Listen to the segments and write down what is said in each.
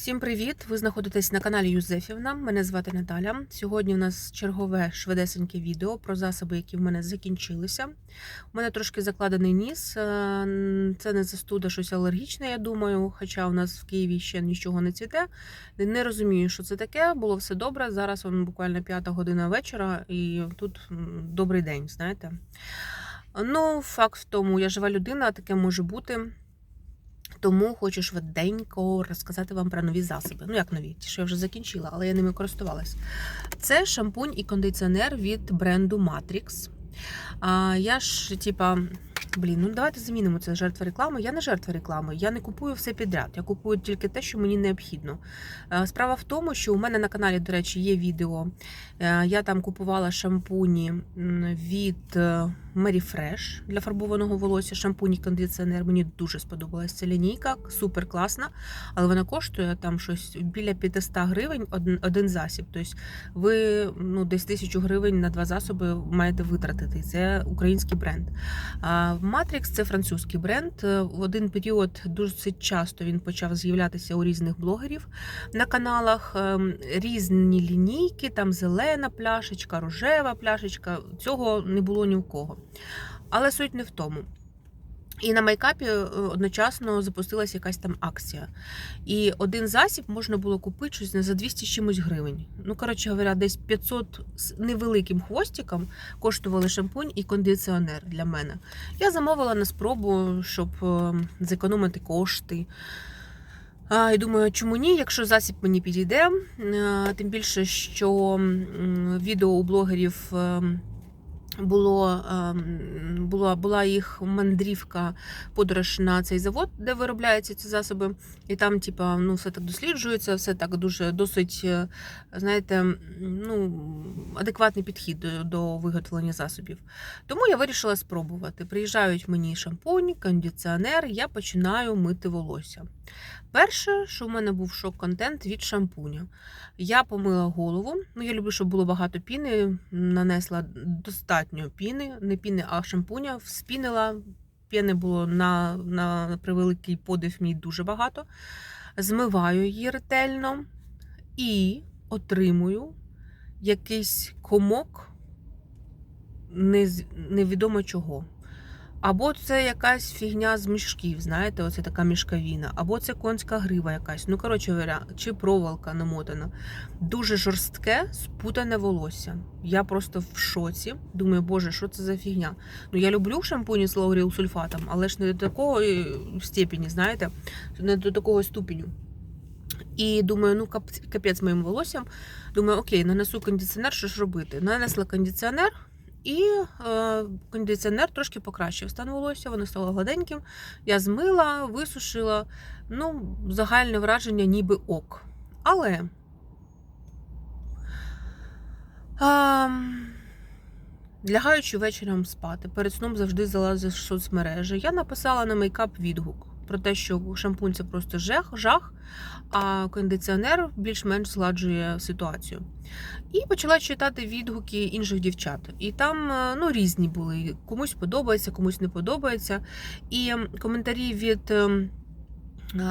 Всім привіт! Ви знаходитесь на каналі Юзефівна. Мене звати Наталя. Сьогодні у нас чергове швидесеньке відео про засоби, які в мене закінчилися. У мене трошки закладений ніс. Е, Це не застуда, щось алергічне, я думаю. Хоча у нас в Києві ще нічого не цвіте. Не розумію, що це таке. Було все добре. Зараз он буквально п'ята година вечора, і тут добрий день, знаєте. Ну, факт в тому, я жива людина, таке може бути. Тому хочу швиденько розказати вам про нові засоби. Ну, як нові, ті, що я вже закінчила, але я ними користувалась. Це шампунь і кондиціонер від бренду Matrix. А, я ж, типа, блін, ну давайте замінимо це жертва реклами. Я не жертва реклами, я не купую все підряд. Я купую тільки те, що мені необхідно. Е, Справа в тому, що у мене на каналі, до речі, є відео. Е, Я там купувала шампуні від Mary для фарбованого волосся. Шампунь і кондиціонер. Мені дуже сподобалась ця лінійка, супер класна, але вона коштує там щось біля 500 гривень один, засіб. Тобто ви ну, десь тисячу гривень на два засоби маєте витратити. Це український бренд. Matrix це французький бренд. В один період досить часто він почав з'являтися у різних блогерів на каналах. Ем, Різні лінійки, там зелена пляшечка, рожева пляшечка. Цього не було ні в кого. Але суть не в тому. І на майкапі е, одночасно запустилася якась там акція. І один засіб можна було купити щось за 200 з чимось гривень. Ну, коротше говоря, десь 500 з невеликим хвостиком коштували шампунь і кондиціонер для мене. Я замовила на спробу, щоб е, зекономити кошти. І думаю, чому ні, якщо засіб мені підійде. Е, Тим більше, що відео у блогерів. Е, було, ем, була, була їх мандрівка, подорож на цей завод, де виробляються ці засоби. І там, типа, ну, все так досліджується, все так дуже досить, е, знаєте, ну, адекватний підхід до, до виготовлення засобів. Тому я вирішила спробувати. Приїжджають мені шампунь, кондиціонер, я починаю мити волосся. Перше, що в мене був шок-контент від шампуня. Я помила голову. Ну, я люблю, щоб було багато піни. Нанесла достатньо піни, не піни, а шампуня. Вспінила. Піни було на, на превеликий подив мій дуже багато. Змиваю її ретельно і отримую якийсь комок невідомо чого. Або це якась фігня з мішків, знаєте, оце така мішкавіна, або це конська грива якась. Ну, коротше чи проволока намотана. Дуже жорстке, спутане волосся. Я просто в шоці. Думаю, боже, що це за фігня? Ну, я люблю шампуні з лауріл-сульфатом, але ж не до такого е, степені, знаєте, не до такого ступеню. І думаю, ну капець моїм волоссям. Думаю, окей, нанесу кондиціонер, що ж робити? Нанесла кондиціонер, і е, кондиціонер трошки покращив стан волосся, воно стало гладеньким. Я змила, висушила. Ну, загальне враження ніби ок. Але. А, лягаючи вечором спати, перед сном завжди залазиш в соцмережі. Я написала на мейкап відгук про те, що шампунь це просто жах, жах, а кондиціонер більш-менш згладжує ситуацію. І почала читати відгуки інших дівчат. І там е, ну, різні були. Комусь подобається, комусь не подобається. І коментарі від. ем,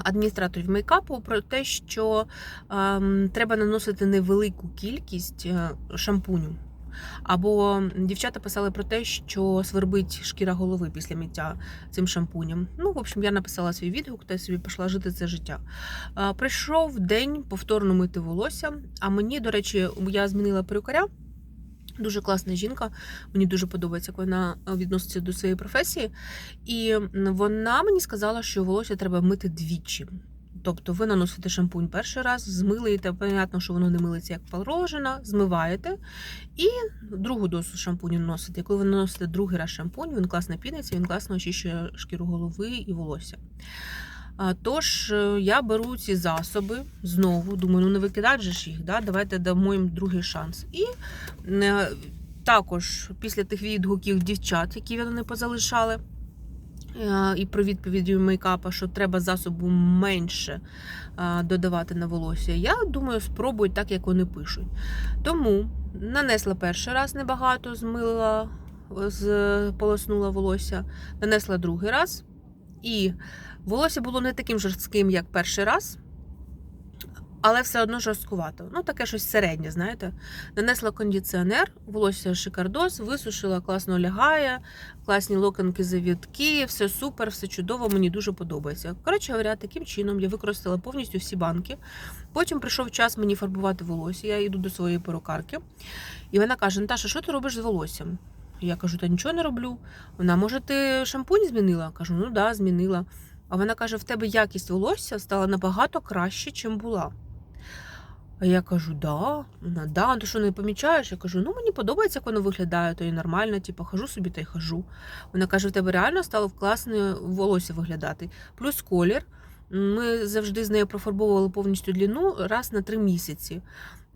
Адміністраторів мейкапу про те, що ем, треба наносити невелику кількість е, шампуню. Або дівчата писали про те, що свербить шкіра голови після миття цим шампунем. Ну, в общем, я написала свій відгук та собі пішла жити це життя. Прийшов день повторно мити волосся. А мені, до речі, я змінила перукаря. Дуже класна жінка, мені дуже подобається, як вона відноситься до своєї професії. І вона мені сказала, що волосся треба мити двічі. Тобто ви наносите шампунь перший раз, змилуєте, понятно, що воно не милиться як положено, змиваєте, і другу дозу шампуню наносите. Коли ви наносите другий раз шампунь, він класно піниться, він класно очищує шкіру голови і волосся. Тож е, я беру ці засоби знову, думаю, ну не викидати же ж їх, да? давайте дамо їм другий шанс. І е, також після тих відгуків дівчат, які вони позалишали, і про відповіді мейкапа, що треба засобу менше е, додавати на волосся, я думаю, спробую так, як вони пишуть. Тому нанесла перший раз небагато, змила, полоснула волосся, нанесла другий раз. І волосся було не таким жорстким, як перший раз. Але все одно жорсткувато. Ну, таке щось середнє, знаєте. Нанесла кондиціонер, волосся шикардос, висушила, класно лягає, класні локонки завітки, все супер, все чудово, мені дуже подобається. Коротше говоря, таким чином я використала повністю всі банки. Потім прийшов час мені фарбувати волосся. Я йду до своєї перукарки, і вона каже: Наташа, що ти робиш з волоссям? Я кажу, та нічого не роблю. Вона, може, ти шампунь змінила? Кажу, ну да, змінила. А вона каже: в тебе якість волосся стала набагато краще, чим була. А я кажу, да, вона, да, ти що не помічаєш? Я кажу, ну мені подобається, як воно виглядає, то і нормально, типу, хожу собі та й хожу. Вона каже, в тебе реально стало класне волосся виглядати. Плюс колір. Ми завжди з нею профарбовували повністю длину раз на три місяці.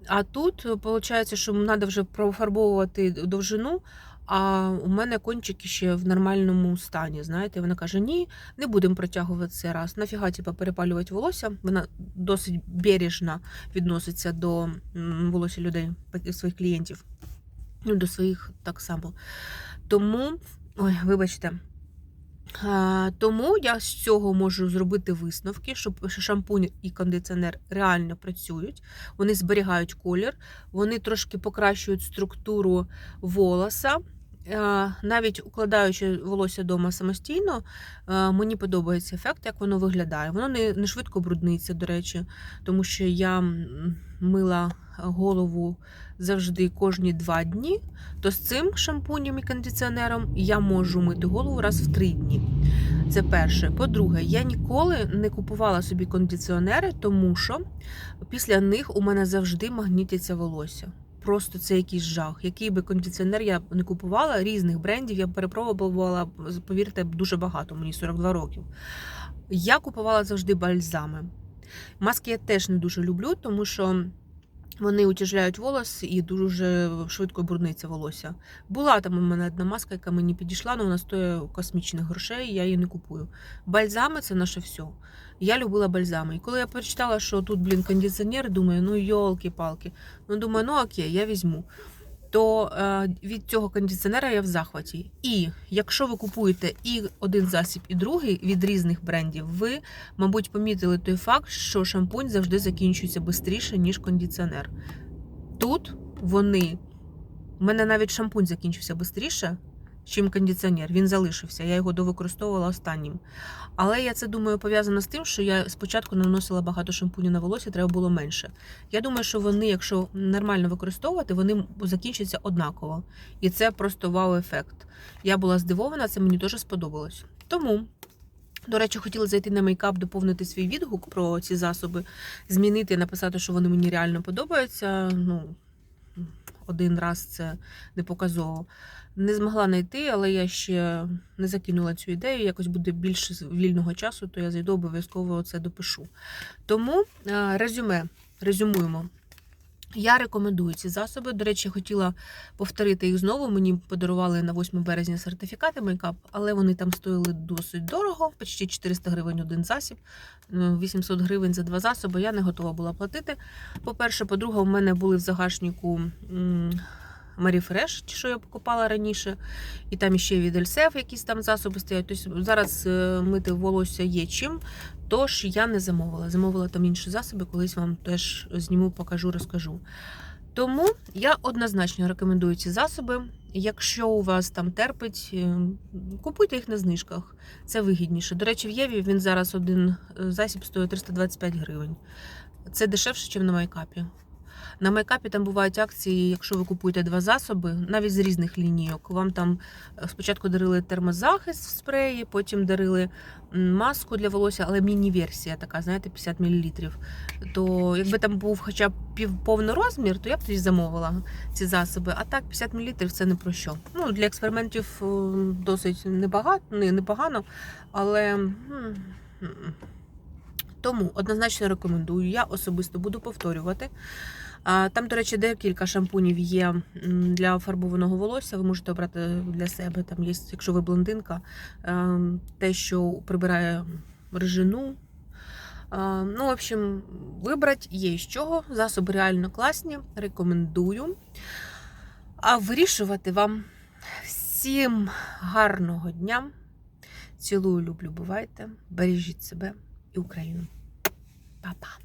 А тут виходить, що треба вже профарбовувати довжину, а у мене кончики ще в нормальному стані. Знаєте, вона каже: ні, не будемо протягувати цей раз. Нафіга типа, перепалювати волосся. Вона досить бережно відноситься до волосся людей, своїх клієнтів. Ну, до своїх так само. Тому, ой, вибачте. Тому я з цього можу зробити висновки, що шампунь і кондиціонер реально працюють, вони зберігають колір, вони трошки покращують структуру волоса. Навіть укладаючи волосся вдома самостійно, мені подобається ефект, як воно виглядає. Воно не швидко брудниться, до речі, тому що я мила голову завжди кожні два дні, то з цим шампунем і кондиціонером я можу мити голову раз в три дні. Це перше. По-друге, я ніколи не купувала собі кондиціонери, тому що після них у мене завжди магнітиться волосся. Просто це якийсь жах. Який би кондиціонер я не купувала, різних брендів я перепробувала, повірте, дуже багато, мені 42 років. Я купувала завжди бальзами. Маски я теж не дуже люблю, тому що вони утяжляють волос і дуже швидко брудниться волосся. Була там у мене одна маска, яка мені підійшла, але вона стоїть космічних грошей, я її не купую. Бальзами це наше все. Я любила бальзами. І коли я прочитала, що тут, блін, кондиціонер, думаю, ну йолки-палки. Ну, думаю, ну окей, я візьму. То е, від цього кондиціонера я в захваті. І якщо ви купуєте і один засіб, і другий від різних брендів, ви, мабуть, помітили той факт, що шампунь завжди закінчується швидше, ніж кондиціонер. Тут вони. У мене навіть шампунь закінчився швидше, чим кондиціонер. Він залишився. Я його довикористовувала останнім. Але я це думаю пов'язано з тим, що я спочатку наносила багато шампуню на волосся, треба було менше. Я думаю, що вони, якщо нормально використовувати, вони закінчаться однаково. І це просто вау-ефект. Я була здивована, це мені дуже сподобалось. Тому. До речі, хотіла зайти на мейкап, доповнити свій відгук про ці засоби, змінити, написати, що вони мені реально подобаються. Ну, один раз це не показово. Не змогла знайти, але я ще не закинула цю ідею. Якось буде більше вільного часу, то я зайду обов'язково це допишу. Тому е, резюме, резюмуємо. Я рекомендую ці засоби. До речі, хотіла повторити їх знову. Мені подарували на 8 березня сертифікати мейкап, але вони там стоїли досить дорого, почти 400 гривень один засіб, 800 гривень за два засоби. Я не готова була платити. По-перше, по-друге, у мене були в загашнику Марі Фреш, що я покупала раніше, і там ще від Ельсеф якісь там засоби стоять. Тобто зараз е, мити волосся є чим. Тож я не замовила. Замовила там інші засоби, колись вам теж зніму, покажу, розкажу. Тому я однозначно рекомендую ці засоби. Якщо у вас там терпить, е, купуйте їх на знижках. Це вигідніше. До речі, в Єві він зараз один е, засіб стоїть 325 гривень. Це дешевше, ніж на майкапі. На майкапі там бувають акції, якщо ви купуєте два засоби, навіть з різних лінійок. Вам там е, спочатку дарили термозахист в спреї, потім дарили маску для волосся, але міні-версія така, знаєте, 50 мл. То якби там був хоча б півповний розмір, то я б тоді замовила ці засоби. А так 50 мл це не про що. Ну, Для експериментів досить небагато, не, непогано, але. Тому однозначно рекомендую. Я особисто буду повторювати. Там, до речі, декілька шампунів є для фарбованого волосся. Ви можете обрати для себе. Там є, якщо ви блондинка, те, що прибирає режину. Ну, в общем, вибрати є з чого. Засоби реально класні. Рекомендую. А вирішувати вам всім гарного дня. Цілую, люблю, бувайте. Бережіть себе і Україну. Па-па!